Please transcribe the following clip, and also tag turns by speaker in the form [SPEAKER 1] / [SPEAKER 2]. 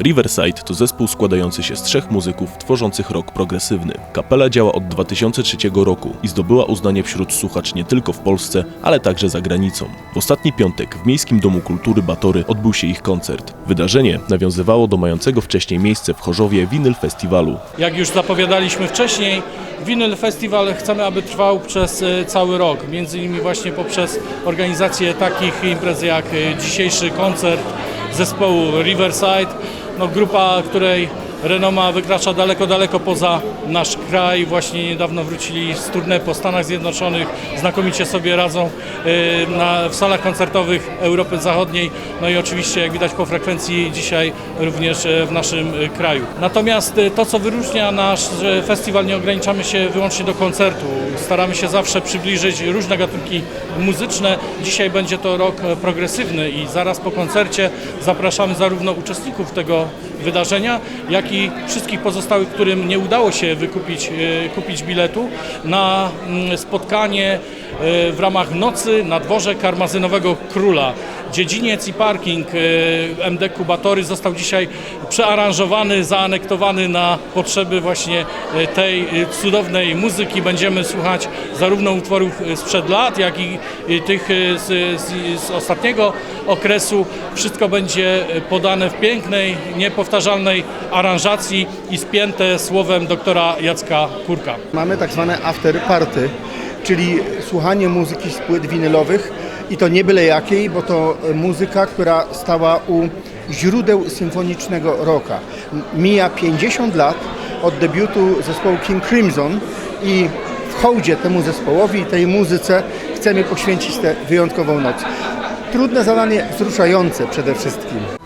[SPEAKER 1] Riverside to zespół składający się z trzech muzyków tworzących rock progresywny. Kapela działa od 2003 roku i zdobyła uznanie wśród słuchaczy nie tylko w Polsce, ale także za granicą. W ostatni piątek w Miejskim Domu Kultury Batory odbył się ich koncert. Wydarzenie nawiązywało do mającego wcześniej miejsce w Chorzowie Vinyl Festiwalu.
[SPEAKER 2] Jak już zapowiadaliśmy wcześniej, Vinyl Festival chcemy, aby trwał przez e, cały rok. Między innymi właśnie poprzez organizację takich imprez jak e, dzisiejszy koncert zespołu Riverside. No, grupa, której renoma wykracza daleko, daleko poza nasz kraj. Właśnie niedawno wrócili z tournée po Stanach Zjednoczonych. Znakomicie sobie radzą e, na, w salach koncertowych Europy Zachodniej. No i oczywiście, jak widać po frekwencji dzisiaj również e, w naszym e, kraju. Natomiast e, to, co wyróżnia nasz festiwal, nie ograniczamy się wyłącznie do koncertu. Staramy się zawsze przybliżyć różne gatunki muzyczne. Dzisiaj będzie to rok progresywny i zaraz po koncercie zapraszamy zarówno uczestników tego wydarzenia, jak i wszystkich pozostałych, którym nie udało się wykupić e, kupić biletu na mm, spotkanie e, w ramach nocy na dworze Karmazynowego Króla. Dziedziniec i parking e, MD Kubatory został dzisiaj przearanżowany, zaanektowany na potrzeby właśnie e, tej e, cudownej muzyki. Będziemy słuchać zarówno utworów sprzed lat, jak i tych z, z, z ostatniego okresu. Wszystko będzie podane w pięknej, niepowtarzalnej aranżacji i spięte słowem doktora Jacka Kurka.
[SPEAKER 3] Mamy tak zwane after party, czyli słuchanie muzyki z płyt winylowych i to nie byle jakiej, bo to muzyka, która stała u źródeł symfonicznego rocka. Mija 50 lat od debiutu zespołu King Crimson i w hołdzie temu zespołowi i tej muzyce chcemy poświęcić tę wyjątkową noc. Trudne zadanie, wzruszające przede wszystkim.